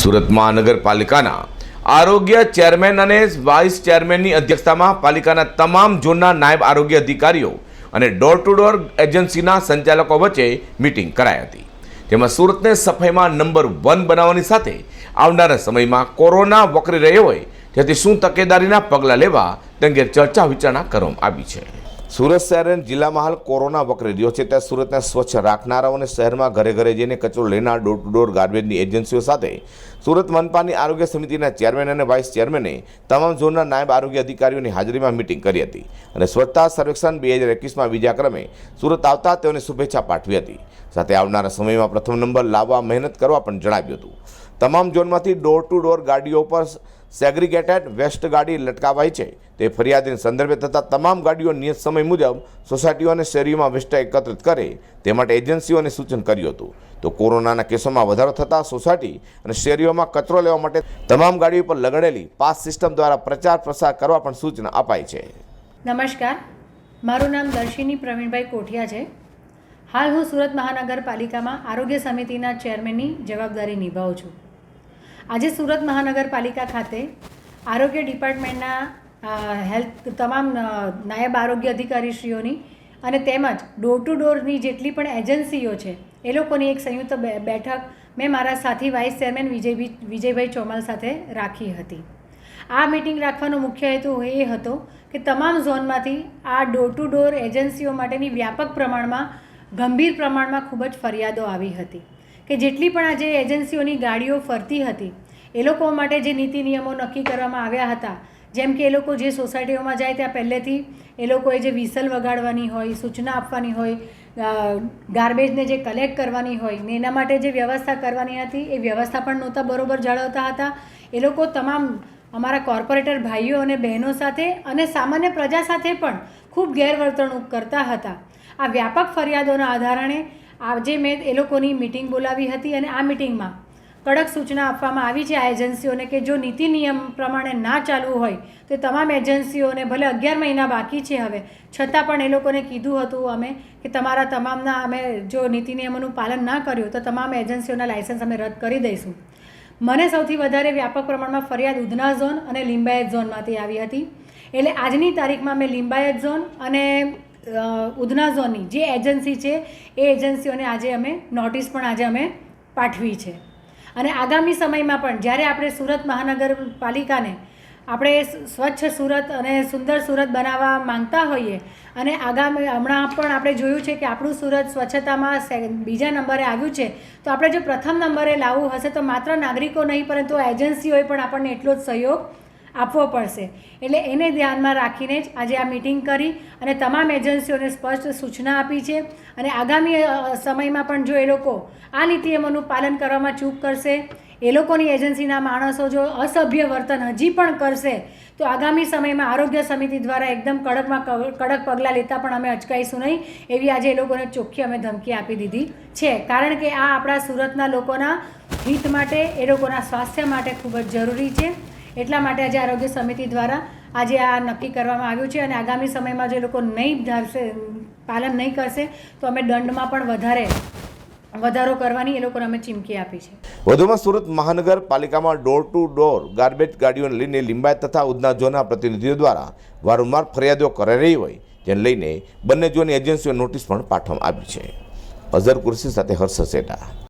સુરત મહાનગરપાલિકાના આરોગ્ય ચેરમેન અને વાઇસ ચેરમેનની અધ્યક્ષતામાં પાલિકાના તમામ ઝોનના નાયબ આરોગ્ય અધિકારીઓ અને ડોર ટુ ડોર એજન્સીના સંચાલકો વચ્ચે મીટિંગ કરાઈ હતી. જેમાં સુરતને સફાઈમાં નંબર વન બનાવવાની સાથે આવનારા સમયમાં કોરોના વકરી રહ્યો હોય, જેથી શું તકેદારીના પગલાં લેવા તે અંગે ચર્ચા વિચારણા કરવામાં આવી છે. સુરત શહેર જિલ્લામાં હાલ કોરોના વકરી રહ્યો છે. ત્યાં સુરતને સ્વચ્છ રાખનારાઓને શહેરમાં ઘરે ઘરે જઈને કચરો લેનાર ડોર ટુ ડોર ગાર્બેજની એજન્સીઓ સાથે સુરત મનપાની આરોગ્ય સમિતિના ચેરમેન અને વાઇસ ચેરમેને તમામ ઝોનના નાયબ આરોગ્ય અધિકારીઓની હાજરીમાં મિટિંગ કરી હતી અને સ્વચ્છતા સર્વેક્ષણ બે હજાર એકવીસમાં બીજા ક્રમે સુરત આવતા તેઓને શુભેચ્છા પાઠવી હતી. સાથે આવનારા સમયમાં પ્રથમ નંબર લાવવા મહેનત કરવા પણ જણાવ્યું હતું. તમામ ઝોનમાંથી ડોર ટુ ડોર ગાડીઓ પર સેગ્રીગેટેડ વેસ્ટ ગાડી લટકાવાઈ છે. તે ફરિયાદની સંદર્ભે થતાં તમામ ગાડીઓ નિયત સમય મુજબ સોસાયટીઓ અને શેરીઓમાં વેસ્ટ એકત્રિત કરે તે માટે એજન્સીઓને સૂચન કર્યું હતું. તો કોરોનાના કેસોમાં વધારો થતાં સોસાયટી અને શેરીઓમાં કચરો લેવા માટે તમામ ગાડીઓ પર લગાડેલી પાસ સિસ્ટમ દ્વારા પ્રચાર પ્રસાર કરવા પણ સૂચના અપાઈ છે. નમસ્કાર. મારું નામ દર્શિની પ્રવીણભાઈ કોઠિયા છે. હાલ હું સુરત મહાનગરપાલિકામાં આરોગ્ય સમિતિના ચેરમેનની જવાબદારી નિભાવું છું. આજે સુરત મહાનગરપાલિકા ખાતે આરોગ્ય ડિપાર્ટમેન્ટના હેલ્થ તમામ નાયબ આરોગ્ય અધિકારીશ્રીઓની અને તેમજ ડોર ટુ ડોરની જેટલી પણ એજન્સીઓ છે, એ લોકોની એક સંયુક્ત બેઠક મેં મારા સાથી વાઇસ ચેરમેન વિજયભી વિજયભાઈ ચોમાલ સાથે રાખી હતી. આ મિટિંગ રાખવાનો મુખ્ય હેતુ એ હતો કે તમામ ઝોનમાંથી આ ડોર ટુ ડોર એજન્સીઓ માટેની વ્યાપક પ્રમાણમાં, ગંભીર પ્રમાણમાં ખૂબ જ ફરિયાદો આવી હતી. કે જેટલી પણ આ જે એજન્સીઓની ગાડીઓ ફરતી હતી, એ લોકો માટે જે નીતિ નિયમો નક્કી કરવામાં આવ્યા હતા, જેમ કે એ લોકો જે સોસાયટીઓમાં જાય ત્યાં પહેલેથી એ લોકોએ જે વિસલ વગાડવાની હોય, સૂચના આપવાની હોય ગાર્બેજને જે કલેક્ટ કરવાની હોય, ને એના માટે જે વ્યવસ્થા કરવાની હતી, એ વ્યવસ્થા પણ નહોતા બરોબર જાળવતા હતા. એ લોકો તમામ અમારા કોર્પોરેટર ભાઈઓ અને બહેનો સાથે અને સામાન્ય પ્રજા સાથે પણ ખૂબ ગેરવર્તણૂક કરતા હતા. આ વ્યાપક ફરિયાદોના આધારણે આજે મેં એ લોકોની મિટિંગ બોલાવી હતી અને આ મિટિંગમાં કડક સૂચના આપવામાં આવી છે આ એજન્સીઓને કે જો નીતિ નિયમ પ્રમાણે ના ચાલવું હોય તો તમામ એજન્સીઓને ભલે અગિયાર મહિના બાકી છે હવે, છતાં પણ એ લોકોને કીધું હતું અમે કે તમારા તમામના અમે જો નીતિ નિયમોનું પાલન ના કર્યું તો તમામ એજન્સીઓના લાયસન્સ અમે રદ કરી દઈશું. મને સૌથી વધારે વ્યાપક પ્રમાણમાં ફરિયાદ ઉધના ઝોન અને લિંબાયત ઝોનમાંથી આવી હતી. એટલે આજની તારીખમાં મેં લિંબાયત ઝોન અને ઉધના ઝોનની જે એજન્સી છે, એ એજન્સીઓને આજે અમે નોટિસ પણ આજે અમે પાઠવી છે. અને આગામી સમયમાં પણ જ્યારે આપણે સુરત મહાનગરપાલિકાને આપણે સ્વચ્છ સુરત અને સુંદર સુરત બનાવવા માંગતા હોઈએ અને આગામી, હમણાં પણ આપણે જોયું છે કે આપણું સુરત સ્વચ્છતામાં બીજા નંબરે આવ્યું છે, તો આપણે જો પ્રથમ નંબરે લાવવું હશે તો માત્ર નાગરિકો નહીં, પરંતુ એજન્સીઓએ પણ આપણને એટલો જ સહયોગ આપવો પડશે. એટલે એને ધ્યાનમાં રાખીને જ આજે આ મિટિંગ કરી અને તમામ એજન્સીઓને સ્પષ્ટ સૂચના આપી છે અને આગામી સમયમાં પણ જો એ લોકો આ નીતિયમોનું પાલન કરવામાં ચૂક કરશે, એ લોકોની એજન્સીના માણસો જો અસભ્ય વર્તન હજી પણ કરશે, તો આગામી સમયમાં આરોગ્ય સમિતિ દ્વારા એકદમ કડકમાં કડક પગલાં લેતા પણ અમે અચકાઈશું નહીં, એવી આજે એ લોકોને ચોખ્ખી અમે ધમકી આપી દીધી છે. કારણ કે આ આપણા સુરતના લોકોના હિત માટે, એ લોકોના સ્વાસ્થ્ય માટે ખૂબ જ જરૂરી છે. એટલા માટે આજે આરોગ્ય સમિતિ દ્વારા આજે આ નક્કી કરવામાં આવ્યું છે અને આગામી સમયમાં જે લોકો નહીં ધારશે, પાલન નહીં કરશે, તો અમે દંડમાં પણ વધારે, વધારો કરવાની એ લોકોને અમે ચીમકી આપી છે. વધુમાં સુરત મહાનગરપાલિકામાં ડોર ટુ ડોર ગાર્બેજ ગાડીઓને લઈને લિંબાયત તથા ઉધના ઝોનના પ્રતિનિધિઓ દ્વારા વારંવાર ફરિયાદો કરાઈ રહી હોય, જેને લઈને બંને ઝોનની એજન્સીઓ નોટિસ પણ પાઠવવામાં આવી છે. અઝર કુર્સી સાથે હર્ષ સેટા.